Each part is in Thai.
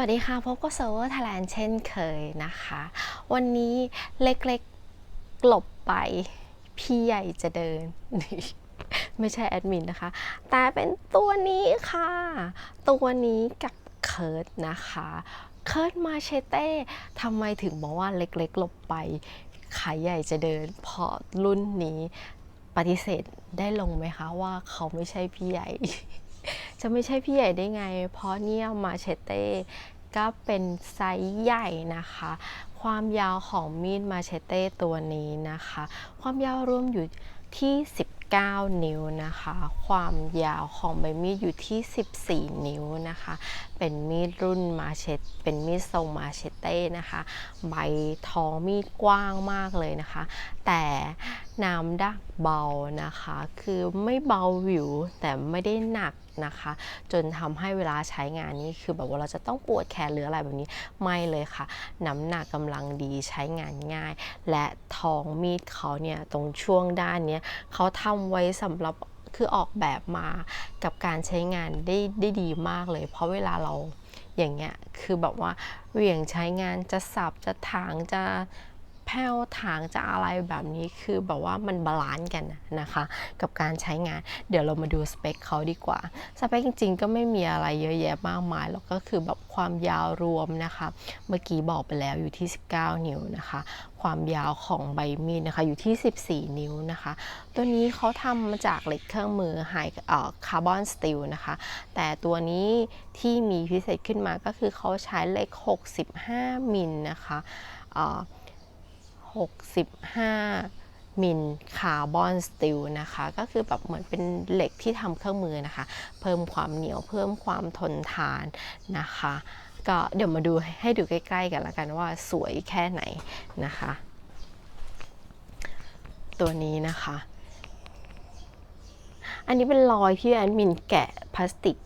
วัสดีค่ะพบกับเซิร์ฟเวอร์ไทยแลนด์เช่นเคยนะคะ วันนี้เล็กๆกลบไป พี่ใหญ่จะเดิน ไม่ใช่แอดมินนะคะ แต่เป็นตัวนี้ค่ะ ตัวนี้กับเคิร์ดนะคะเคิร์ดมาเชเต้ทำไมถึงบอกว่าเล็กๆหลบไปขายใหญ่จะเดิน เพราะรุ่นนี้ปฏิเสธได้ลงไหมคะว่าเขาไม่ใช่พี่ใหญ่ จะไม่ใช่พี่ใหญ่ได้ไง เพราะเนี่ยมาเชเต้ก็เป็นไซส์ใหญ่นะคะ ความยาวของมีดมาเชเต้ตัวนี้นะคะ ความยาวรวมอยู่ที่ 9 นิ้วนะคะ ความยาวของใบมีดอยู่ที่ 14 นิ้วนะคะ เป็นมีดรุ่นมาเชตเป็นมีดทรงมาเชเต้นะคะ ใบท้องมีดกว้างมากเลยนะคะ แต่น้ำดักเบานะคะ คือไม่เบาวิวแต่ไม่ได้หนักนะคะ จนทำให้เวลาใช้งานนี้คือแบบว่าเราจะต้องปวดแขนหรืออะไรแบบนี้ไม่เลยค่ะ น้ำหนักกำลังดีใช้งานง่าย และท้องมีดเขาเนี่ยตรงช่วงด้านเนี้ยเขาทำไว้สำหรับคือออกแบบมากับการใช้งานได้ได้ดีมากเลย เพราะเวลาเราอย่างเงี้ยคือแบบว่าเหวี่ยงใช้งานจะสับจะถางจะ แผ่วถางจะอะไรแบบนี้คือแบบว่ามันบาลานซ์กันนะคะ กับการใช้งาน เดี๋ยวเรามาดูสเปคเขาดีกว่า สเปคจริงๆ ก็ไม่มีอะไรเยอะแยะมากมายหรอกก็คือแบบความยาวรวมนะคะ เมื่อกี้บอกไปแล้วอยู่ที่ 19 นิ้วนะคะ ความยาวของใบมีดนะคะอยู่ที่ 14 นิ้วนะคะ ตัวนี้เขาทำมาจากเหล็กเครื่องมือไฮคาร์บอนสตีลนะคะ แต่ตัวนี้ที่มีพิเศษขึ้นมาก็คือเขาใช้เหล็ก 65 มิลนะคะ 65 มิลคาร์บอนสตีลนะคะ ก็คือแบบเหมือนเป็นเหล็กที่ทำเครื่องมือนะคะ เพิ่มความเหนียวเพิ่มความทนทานนะคะ ก็เดี๋ยวมาดูให้ดูใกล้ ๆ กันละกันว่าสวยแค่ไหนนะคะ ตัวนี้นะคะ อันนี้เป็นรอยที่แอดมินแกะพลาสติก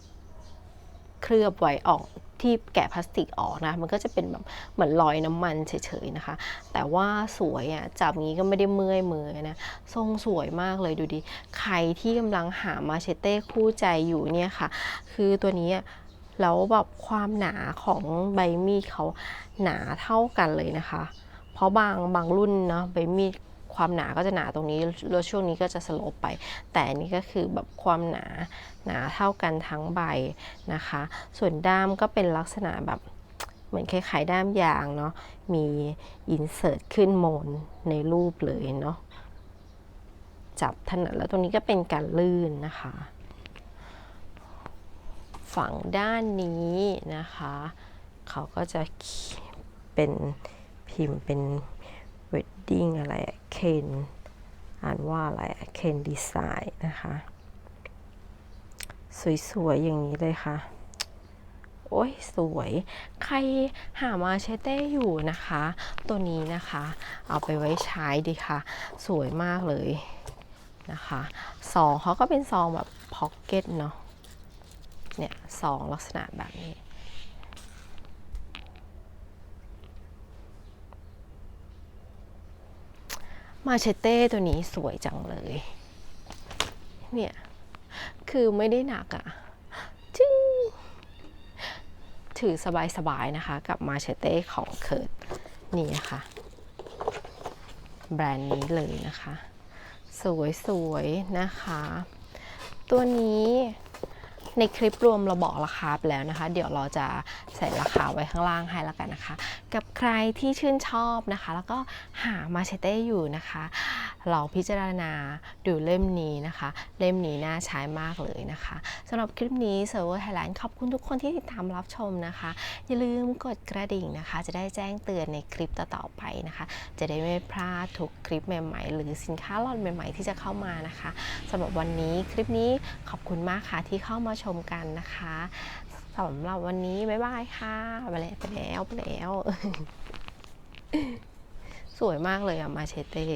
เคลือบไว้ออก ที่แกะพลาสติกออกนะ มันก็จะเป็นแบบเหมือนรอยน้ำมันเฉยๆนะคะ แต่ว่าสวยอะจับงี้ก็ไม่ได้เมื่อยมือนะ ทรงสวยมากเลยดูดิ ใครที่กำลังหามาเชเต้คู่ใจอยู่เนี่ยค่ะ คือตัวนี้แล้วแบบความหนาของใบมีดเขาหนาเท่ากันเลยนะคะ เพราะบางบางรุ่นเนาะใบมีด ความหนาก็จะหนาตรงนี้แล้วช่วงนี้ก็จะสโลปไป แต่นนี้ก็คือแบบความหนาหนาเท่ากันทั้งใบนะคะ ส่วนด้ามก็เป็นลักษณะแบบเหมือนคล้ายๆด้ามยางเนาะมีอินเสิร์ตขึ้นโมนในรูปเลยเนาะจับถนัดแล้วตรงนี้ก็เป็นการลื่นนะคะ ฝั่งด้านนี้นะคะ เขาก็จะเป็นพิมพ์เป็น wedding อะไรเคนอ่านว่าอะไรเคนดีไซน์นะคะ สวยๆ อย่างนี้เลยค่ะ โอ้ยสวย ใครหามาเชเต้อยู่นะคะ ตัวนี้นะคะ เอาไปไว้ใช้ดีค่ะ สวยมากเลยนะคะซองเขาก็เป็นซองแบบพ็อกเก็ตเนาะเนี่ยซองลักษณะแบบนี้ มาเชเต้ตัวนี้สวยจังเลย เนี่ย คือไม่ได้หนักอะจึงถือสบายๆนะคะ กับมาเชเต้ของเคิร์ดนี่นะคะแบรนด์นี้เลยนะคะ สวยๆนะคะ ตัวนี้ ในคลิปรวมเราบอกราคาไปแล้วนะคะ เดี๋ยวเราจะใส่ราคาไว้ข้างล่างให้แล้วกันนะคะ กับใครที่ชื่นชอบนะคะ แล้วก็หามาเชเต้อยู่นะคะ ลองพิจารณาดูเล่มนี้นะคะ เล่มนี้น่าใช้มากเลยนะคะสำหรับคลิปนี้เซิร์เวอร์ไทยแลนด์ขอบคุณทุกคนที่ติดตามรับชมนะคะ อย่าลืมกดกระดิ่งนะคะ จะได้แจ้งเตือนในคลิปต่อๆไปนะคะ จะได้ไม่พลาดทุกคลิปใหม่ๆ หรือสินค้าล็อตใหม่ๆ ที่จะเข้ามานะคะสำหรับวันนี้คลิปนี้ขอบคุณมากค่ะที่เข้ามาชมกันนะคะสำหรับวันนี้บ๊ายบายค่ะไปแล้วไปแล้วไปแล้ว สวยมากเลยอะมาเชเต้